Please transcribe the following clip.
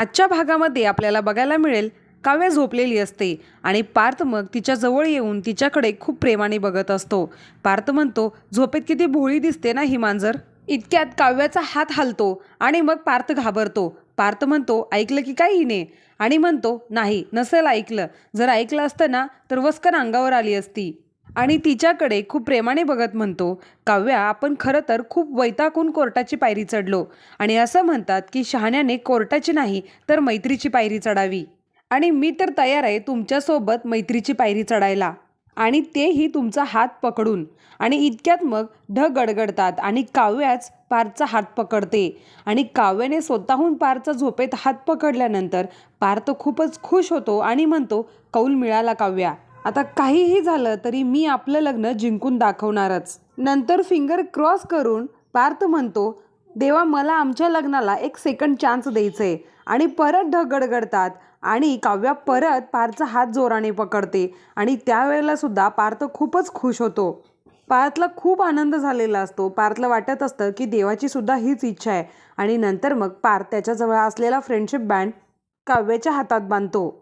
आजच्या भागामध्ये आपल्याला बघायला मिळेल काव्या झोपलेली असते आणि पार्थ मग तिच्या जवळ येऊन तिच्याकडे खूप प्रेमाने बघत असतो. पार्थ म्हणतो झोपेत किती भोळी दिसते ना ही मांजर? इतक्यात काव्याचा हात हलतो आणि मग पार्थ घाबरतो. पार्थ म्हणतो ऐकलं की काय हिने? आणि म्हणतो नाही नसेल ऐकलं. जर ऐकलं असतं ना तर वस्कन अंगावर आली असती. आणि तिच्याकडे खूप प्रेमाने बघत म्हणतो काव्या आपण खरं तर खूप वैताकून कोर्टाची पायरी चढलो आणि असं म्हणतात की शहाण्याने कोर्टाची नाही तर मैत्रीची पायरी चढावी. आणि मी तर तयार आहे तुमच्यासोबत मैत्रीची पायरी चढायला. आणि तेही तुमचा हात पकडून. आणि इतक्यात मग ढग गडगडतात आणि काव्याच पारचा हात पकडते. आणि काव्याने स्वतःहून पारचा झोपेत हात पकडल्यानंतर पार तर खूपच खुश होतो आणि म्हणतो कौल मिळाला काव्या. आता काहीही झालं तरी मी आपलं लग्न जिंकून दाखवणारच. नंतर फिंगर क्रॉस करून पार्थ म्हणतो देवा मला आमच्या लग्नाला एक सेकंड चान्स द्यायचं. आहे आणि परत ढग गडगडतात आणि काव्या परत पार्थचा हात जोराने पकडते आणि त्यावेळेलासुद्धा पार्थ खूपच खुश होतो. पार्थला खूप आनंद झालेला असतो. पार्थला वाटत असतं की देवाची सुद्धा हीच इच्छा आहे आणि नंतर मग पार्थ त्याच्याजवळ असलेला फ्रेंडशिप बँड काव्याच्या हातात बांधतो.